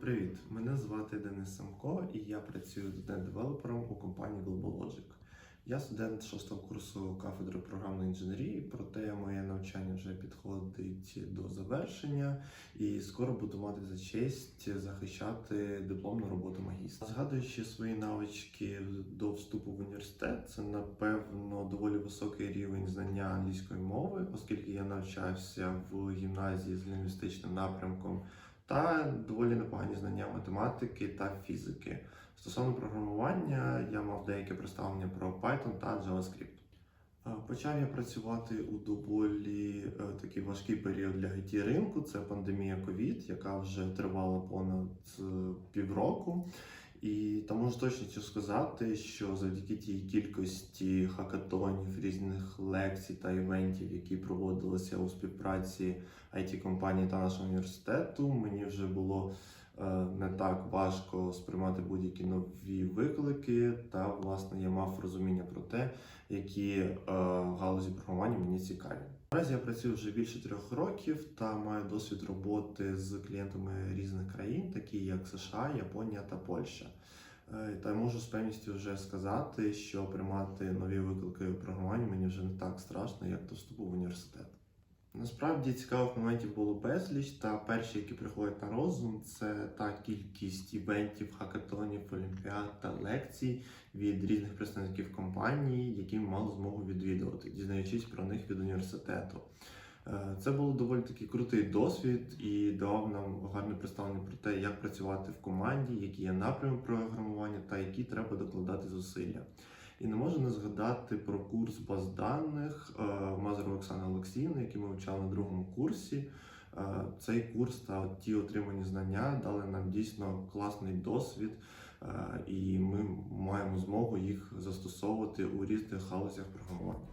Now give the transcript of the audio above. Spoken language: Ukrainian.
Привіт, мене звати Денис Самко і я працюю з девелопером у компанії GlobalLogic. Я студент шостого курсу кафедри програмної інженерії, проте моє навчання вже підходить до завершення і скоро буду мати за честь захищати дипломну роботу магістра. Згадуючи свої навички до вступу в університет, це напевно доволі високий рівень знання англійської мови, оскільки я навчався в гімназії з лінгвістичним напрямком та доволі непогані знання математики та фізики. Стосовно програмування, я мав деяке представлення про Python та JavaScript. Е, Почав я працювати у доволі е, такий важкий період для it ринку. Це пандемія COVID, яка вже тривала понад е, півроку. І та можу точністю сказати, що завдяки тій кількості хакатонів, різних лекцій та івентів, які проводилися у співпраці it компанії та нашого університету, мені вже було не так важко сприймати будь-які нові виклики. Та власне я мав розуміння про те, які е, галузі програмування мені цікаві. Наразі я працюю вже більше трьох років та маю досвід роботи з клієнтами різних країн, такі як США, Японія та Польща. Е, Та можу з певністю вже сказати, що приймати нові виклики у програмуванні мені вже не так страшно, як до вступу в університет. Насправді цікавих моментів було безліч, та перші, які приходять на розум, це та кількість івентів, хакатонів, олімпіад та лекцій від різних представників компанії, які мали змогу відвідувати, дізнаючись про них від університету. Е, Це був доволі такий крутий досвід і давав нам гарне представлення про те, як працювати в команді, які є напрями програмування та які треба докладати зусилля. І не можу не згадати про курс баз даних е, Мазуру Оксани Олексіївни, який ми вивчали на другому курсі. Е, Цей курс та ті отримані знання дали нам дійсно класний досвід, е, і ми маємо змогу їх застосовувати у різних галузях програмування.